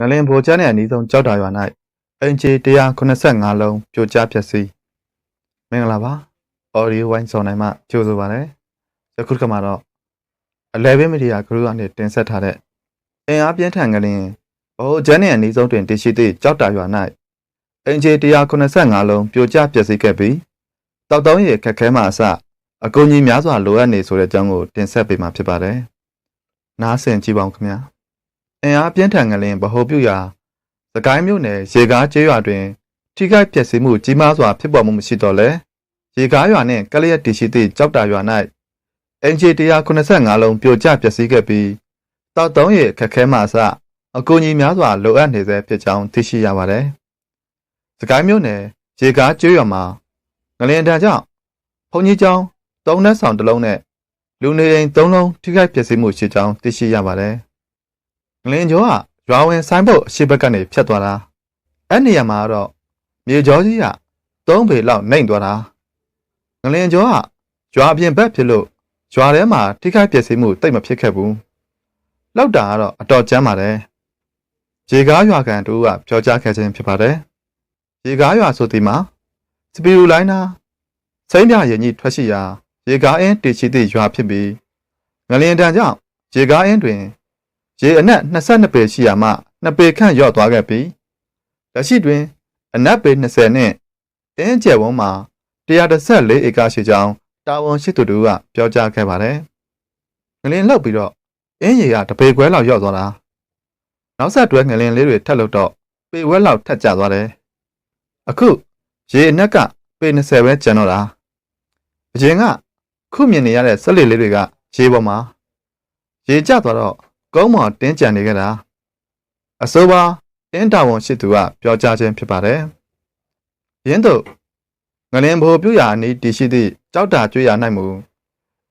ငလင်ဘိုချမ်းနဲ့အနီးဆုံးကြောက်တာရွာ၌အင်ဂျီ185လုံးပြိုကျပျက်စီးမင်္ဂလာပါအော်ဒီယိုဝိုင်းဆောင်နိုင်မှကြိုဆိုပါရစေယခုတစ်ခါမှာတော့11မီဒီယာဂရုအနေနဲ့တင်ဆက်ထားတဲ့အင်အားပြင်းထန်ငလင်ဘိုချမ်းနဲ့အနီးဆုံးတွင်တည်ရှိသည့်ကြောက်တာရွာ၌အင်ဂျီ185လုံးပြိုကျပျက်စီးခဲ့ပြီးတောက်တုံးရခက်ခဲမှအစအကူအညီများစွာလိုအပ်နေဆိုတဲ့အကြောင်းကိုတင်ဆက်ပေးမှာဖြစ်ပါတယ်နားဆင်ကြည့်ပါဦးခင်ဗျာ အင်အားပြင်းထန်ငလင်ဗဟိုပြုရာစကိုင်းမြို့နယ်ရေကားကျေးရွာတွင် ထိခိုက်ပျက်စီးမှုကြီးမားစွာဖြစ်ပေါ်မှုမရှိတော့လဲရေကားရွာနှင့်ကလျက်တည်ရှိသည့်ကြောက်တာရွာ၌အင်ဂျီ185လုံးပြိုကျပျက်စီးခဲ့ပြီးတောက်တုံးရခက်ခဲမှအစအကူအညီများစွာလိုအပ်နေဆဲဖြစ်ကြောင်းသိရှိရပါတယ်။စကိုင်းမြို့နယ်ရေကားကျေးရွာမှာငလင်တံကြောင့်ဘုံကြီးကျောင်းသုံးနှက်ဆောင်တစ်လုံးနဲ့လူနေအိမ်သုံးလုံးထိခိုက်ပျက်စီးမှုရှိကြောင်းသိရှိရပါတယ်။ ငလင်ကျော်ကရွာဝင်ဆိုင်ဘုတ်အရှိဘက်ကနေဖြတ်သွားတာအဲ့နေရာမှာတော့မြေကျော်ကြီးက၃ပေလောက်နှိမ့်သွားတာငလင်ကျော်ကရွာအပြင်ဘက်ဖြစ်လို့ရွာထဲမှာထိခိုက်ပျက်စီးမှုတိတ်မဖြစ်ခဲ့ဘူးလောက်တာကတော့အတော်ကျမ်းပါတယ်ရေကားရွာကန်တူကပြောကြားခဲ့ခြင်းဖြစ်ပါတယ်ရေကားရွာဆိုဒီမှာစပီရူလိုင်းနာစိမ့်ပြရင်ကြီးထွက်ရှိရာ ရေကားအင်းတည်ရှိသည့်ရွာဖြစ်ပြီးငလင်တန်ကြောင့်ရေကားအင်းတွင် ရေအနက်22ပေရှိရာမှ2ပေခန့်လျော့သွားခဲ့ပြီးလက်ရှိတွင် အနက်ပေ20နှင့်အင်းကျယ်ဝန်းမှာ114ဧကရှိကြောင်းတာဝန်ရှိသူတို့ကပြောကြားခဲ့ပါတယ်။ငလင်းလောက်ပြီးတော့အင်းရေကတပေခွဲလောက်လျော့သွားတာ။နောက်ဆက်တွဲငလင်းလေးတွေထက်လို့တော့ပေဝက်လောက်ထက်ကျသွားတယ်။အခုရေအနက်ကပေ20ပဲကျန်တော့တာ။အရင်ကခုမြင်နေရတဲ့ဆက်လက်လေးတွေကရေပေါ်မှာရေကျသွားတော့ ကုန်းမော်တင်းကြံနေကြတာအစိုးပါတင်းတာဝန်ရှိသူကပြောကြားခြင်းဖြစ်ပါတယ်။ရင်းတို့ငလင်ဘိုပြူရာအနီးတည်ရှိသည့်ကြောက်တာကျွေးရ၌မူ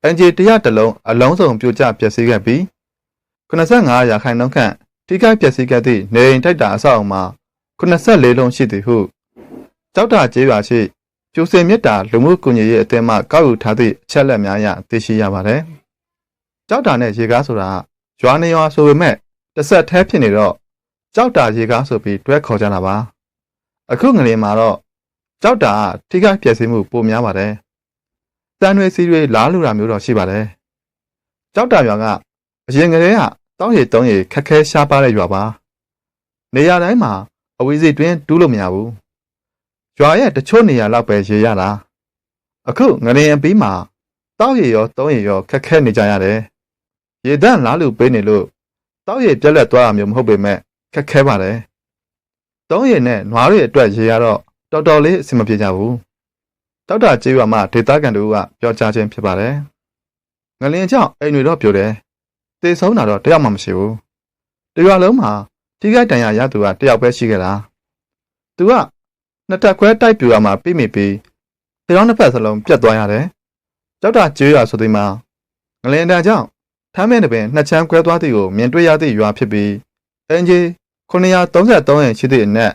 အန်ဂျီတရတလုံးအလုံးစုံပြိုကျပျက်စီးခဲ့ပြီး85ရာခိုင်နှုန်းခန့်ထိခိုက်ပျက်စီးခဲ့သည့်နေအိမ်တိုက်တာအဆောက်အအုံမှာ84လုံးရှိသည်ဟုကြောက်တာကျေးရွာရှိကျိုးစင်မြစ်တာလူမှုကွန်ရက်ရဲ့အသင်းမှကောက်ယူထားသည့်အချက်လက်များအရသိရှိရပါတယ်။ကြောက်တာနဲ့ရေကားဆိုတာက ရွာနေရွာဆိုပေမဲ့တစ်ဆက်แท้ဖြစ်နေတော့ကြောက်တာရေကားဆိုပြီးတွဲခေါ်ကြတာပါအခုငလင်မှာတော့ကြောက်တာကထိခိုက်ပျက်စီးမှုပိုများပါတယ်တန်တွေစီတွေလားလူတာမျိုးတော့ရှိပါတယ်ကြောက်တာရွာကအရင်ကတည်းကတောင်းရည်တုံးရည်ခက်ခဲရှားပါတဲ့ရွာပါနေရာတိုင်းမှာအဝေးစီတွင်းတူးလို့မရဘူးရွာရဲ့တချို့နေရာလောက်ပဲရေရတာအခုငလင်အပြီးမှာတောက်ရည်ရောတုံးရည်ရောခက်ခဲနေကြရတယ် ရေတန့်လားလူပေးနေလို့တောက်ရည်ပြက်လက်သွားတာမျိုးမဟုတ်ပေမဲ့ခက်ခဲပါတယ်။တောင်းရည်နဲ့နွားတွေအတွက်ရေရတော့တော်တော်လေးအဆင်မပြေကြဘူး။တောက်တာကျေးရွာမှာဒေသခံတို့ကပြောကြားခြင်းဖြစ်ပါတယ်။ငလင်ကြောင့်အိမ်တွေတော့ပြိုတယ်။တေဆုံးတာတော့တယောက်မှမရှိဘူး။တရွာလုံးမှာထိခိုက်ဒဏ်ရာရသူကတယောက်ပဲရှိခဲ့တာ။သူကနှစ်ထပ်ခွဲတိုက်ပြူရမှာပြိမိပြီးတရောင်းတစ်ဖက်စလုံးပြတ်သွားရတယ်။တောက်တာကျေးရွာဆိုဒီမှာငလင်တန်ကြောင့် ထမ်းမဲ့တပင်နှစ်ချမ်းခွဲသွားသည့်ကိုမြင်တွေ့ရသည့်ရွာဖြစ်ပြီးအင်ဂျီ933ရင်ရှိသည့်အနက်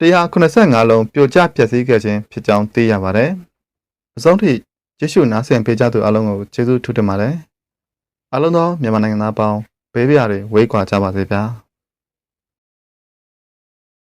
185လုံးပြိုကျပျက်စီးခဲ့ခြင်းဖြစ်ကြောင်းသိရပါတယ်။အဆုံးထိယေရှုနားဆင်ပေးကြသူအလုံးကိုကျေးဇူးထူးတင်ပါတယ်။အလုံးသောမြန်မာနိုင်ငံသားပေါင်းဘေးပြားတွေဝေးကွာကြပါစေဗျာ။